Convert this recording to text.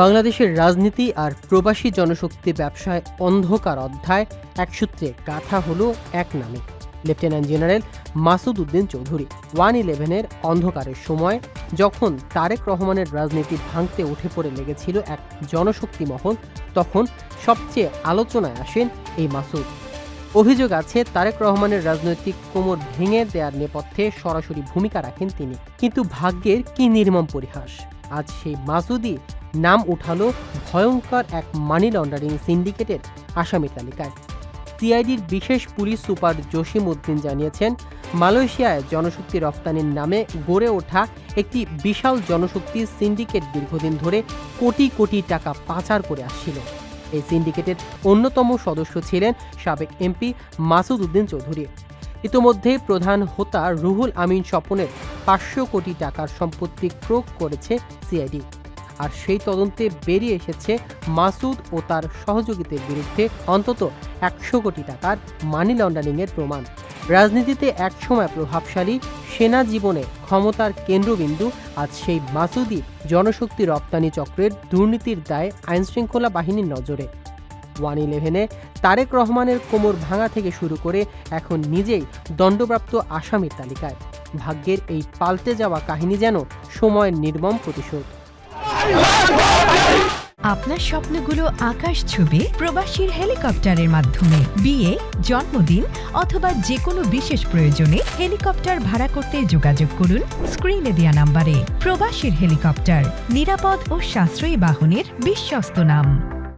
বাংলাদেশের রাজনীতি আর প্রবাসী জনশক্তি ব্যবসায় অন্ধকার অধ্যায়, এক সূত্রে গাথা হলো এক নামে। Lieutenant general Masud Uddin Chowdhury, one ইলেভেনের অন্ধকারের সময়, যখন তারেক রহমানের রাজনীতি ভাঙতে উঠে পড়ে লেগেছিল এক জনশক্তি মহল, তখন সবচেয়ে আলোচনায় আসেন এই মাসুদ। অভিযোগ আছে, তারেক রহমানের রাজনৈতিক কোমর ভেঙে দেওয়ার নেপথ্যে সরাসরি ভূমিকা রাখেন তিনি। কিন্তু ভাগ্যের কি নির্মম পরিহাস? আজ সেই মাসুদি নাম উঠালো ভয়ঙ্কর এক মানি লন্ডারিং সিন্ডিকেটের আসামি তালিকায়। সিআইডির বিশেষ পুলিশ সুপার জসিম উদ্দিন জানিয়েছেন, মালয়েশিয়ায় জনশক্তি রফতানির নামে গড়ে ওঠা একটি বিশাল জনশক্তি সিন্ডিকেট দীর্ঘদিন ধরে কোটি কোটি টাকা পাচার করে আসছিল। এই সিন্ডিকেটের অন্যতম সদস্য ছিলেন সাবেক এমপি মাসুদ উদ্দিন চৌধুরী। ইতোমধ্যে প্রধান হোতা রুহুল আমিন স্বপনের পাঁচশো কোটি টাকার সম্পত্তি ক্রোক করেছে সিআইডি। আর সেই তদন্তে বেরিয়ে এসেছে মাসুদ ও তার সহযোগীদের বিরুদ্ধে অন্তত একশো কোটি টাকার মানি লন্ডারিংয়ের প্রমাণ। রাজনীতিতে একসময় প্রভাবশালী, সেনা জীবনে ক্ষমতার কেন্দ্রবিন্দু আজ সেই মাসুদি জনশক্তি রপ্তানি চক্রের দুর্নীতির দায়ে আইনশৃঙ্খলা বাহিনীর নজরে। ওয়ান ইলেভেনে তারেক রহমানের কোমর ভাঙা থেকে শুরু করে এখন নিজেই দণ্ডপ্রাপ্ত আসামির তালিকায়। ভাগ্যের এই পাল্টে যাওয়া কাহিনী যেন সময়ের নির্মম প্রতিশোধ। আপনার স্বপ্নগুলো আকাশ ছুবে প্রবাসীর হেলিকপ্টারের মাধ্যমে। বিয়ে, জন্মদিন অথবা যে কোনো বিশেষ প্রয়োজনে হেলিকপ্টার ভাড়া করতে যোগাযোগ করুন স্ক্রিনে দেওয়া নাম্বারে। প্রবাসীর হেলিকপ্টার, নিরাপদ ও সাশ্রয়ী বাহনের বিশ্বস্ত নাম।